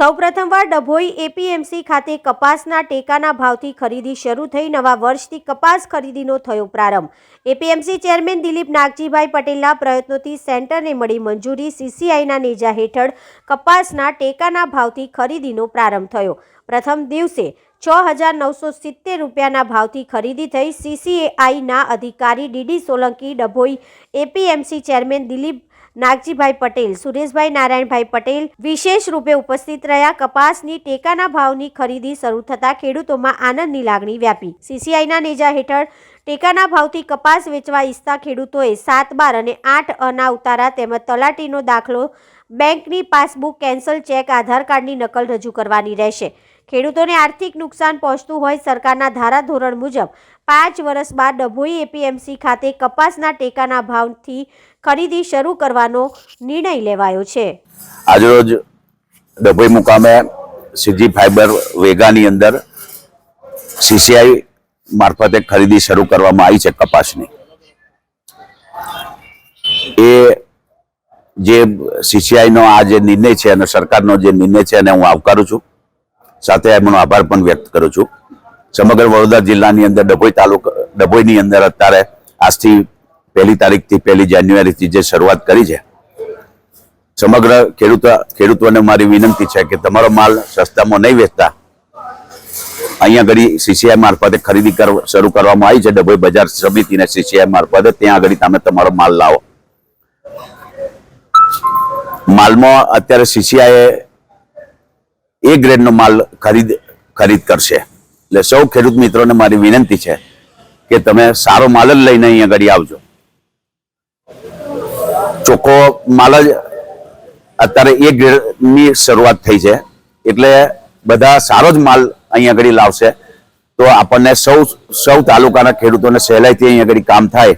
સૌપ્રથમવાર ડભોઈ એપીએમસી ખાતે કપાસના ટેકાના ભાવથી ખરીદી શરૂ થઈ. નવા વર્ષથી કપાસ ખરીદીનો થયો પ્રારંભ. એપીએમસી ચેરમેન દિલીપ નાગજીભાઈ પટેલના પ્રયત્નોથી સેન્ટરને મળી મંજૂરી. સીસીઆઈના નેજા હેઠળ કપાસના ટેકાના ભાવથી ખરીદીનો પ્રારંભ થયો. પ્રથમ દિવસે છ હજાર નવસો સિત્તેર રૂપિયાના ભાવથી ખરીદી થઈ. સીસીઆઈના અધિકારી D D Solanki, Dabhoi APMC chairman Dilip Nagjibhai Patel, Sureshbhai Narayanbhai Patel વિશેષ રૂપે ઉપસ્થિત રહ્યા. કપાસની ટેકાના ભાવની ખરીદી શરૂ થતાં ખેડૂતોમાં આનંદની લાગણી વ્યાપી. સીસીઆઈના નેજા હેઠળ ટેકાના ભાવથી કપાસ વેચવા ઈચ્છતા ખેડૂતોએ સાત બાર અને આઠ અના ઉતારા તેમજ તલાટીનો દાખલો બેંકની પાસબુક કેન્સલ ચેક, આધાર કાર્ડની નકલ રજૂ કરવાની રહેશે. ખેડૂતોને આર્થિક નુકસાન પહોંચતું હોય સરકારના ધારાધોરણ મુજબ પાંચ વર્ષ બાદ ડભોઈ એપીએમસી ખાતે કપાસના ટેકાના ભાવથી ખરીદી શરૂ કરવાનો નિર્ણય લેવાયો છે. આજરોજ ડભોઈ મુકામે સીજી ફાઈબર વેગાની અંદર સીસીઆઈ મારફતે ખરીદી શરૂ કરવામાં આવી છે કપાસની. એ જે સીસીઆઈનો આ જે નિર્ણય છે અને સરકારનો જે નિર્ણય છે એને હું આવકારું છું. સાથે એમનો આભાર પણ વ્યક્ત કરું છું. સમગ્ર વડોદરા જિલ્લાની અંદર ડભોઈ તાલુકા, ડભોઈની અંદર અત્યારે આજથી પહેલી તારીખથી પહેલી જાન્યુઆરીથી જે શરૂઆત કરી છે. સમગ્ર ખેડૂતો, ખેડૂતોને મારી વિનંતી છે કે તમારો માલ સસ્તામાં નહીં વેચતા. અહીંયા આગળ સીસીઆઈ મારફતે ખરીદી શરૂ કરવામાં આવી છે. ડભોઈ બજાર સમિતિ અને સીસીઆઈ મારફતે ત્યાં આગળ તમે તમારો માલ લાવો. માલમાં અત્યારે સીસીઆઈએ એ ગ્રેડનો માલ ખરીદ ખરીદ કરશે. એટલે સૌ ખેડૂત મિત્રોને મારી વિનંતી છે કે તમે સારો માલ જ લઈને અહીંયા આગળ આવજો. ચોખ્ખો માલ જ અત્યારે એ ગ્રેડની શરૂઆત થઈ છે. એટલે બધા સારો જ માલ અહીંયા આગળ લાવશે. તો આપણને સૌ સૌ તાલુકાના ખેડૂતોને સહેલાઈથી અહીંયા આગળ કામ થાય.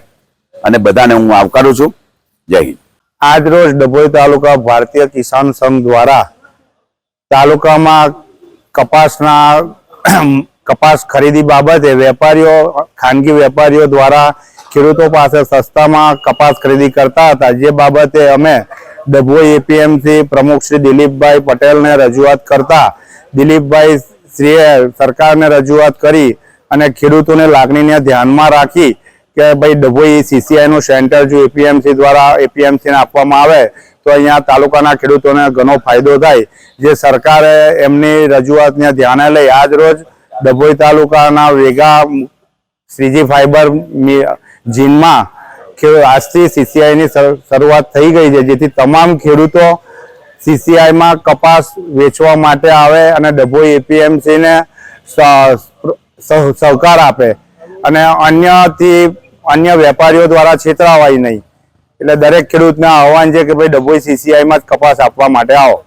અને બધાને હું આવકારું છું. જય હિન્દ. આજ રોજ ડભોઈ તાલુકા ભારતીય કિસાન સંઘ દ્વારા તાલુકામાં કપાસના કપાસ ખરીદી બાબતે વેપારીઓ, ખાનગી વેપારીઓ દ્વારા ખેડૂતો પાસે સસ્તામાં કપાસ ખરીદી કરતા હતા. જે બાબતે અમે ડભોઈ એપીએમસી પ્રમુખ શ્રી દિલીપભાઈ પટેલને રજૂઆત કરતા દિલીપભાઈ શ્રીએ સરકારને રજૂઆત કરી અને ખેડૂતોને લાગણીને ધ્યાનમાં રાખી કે ભાઈ ડભોઈ સીસીઆઈનું સેન્ટર જો એપીએમસી દ્વારા એપીએમસીને આપવામાં આવે, તો અહીંયા તાલુકાના ખેડૂતોને ઘણો ફાયદો થાય. જે સરકારે એમની રજૂઆતને ધ્યાને લઈ આજ રોજ ડભોઈ તાલુકાના વેગા શ્રીજી ફાઈબર મી- જીનમાં આજથી સીસીઆઈની શરૂઆત થઈ ગઈ છે, જેથી તમામ ખેડૂતો સીસીઆઈમાં કપાસ વેચવા માટે આવે અને ડભોઈ એપીએમસી ને સ- સહ- સહકાર આપે. અને અન્યથી અન્ય વેપારીઓ દ્વારા છેતરાવાય નહીં. એટલે દરેક ખેડૂતને આહવાન છે કે ભાઈ ડભોઈ સીસીઆઈમાં જ કપાસ આપવા માટે આવો.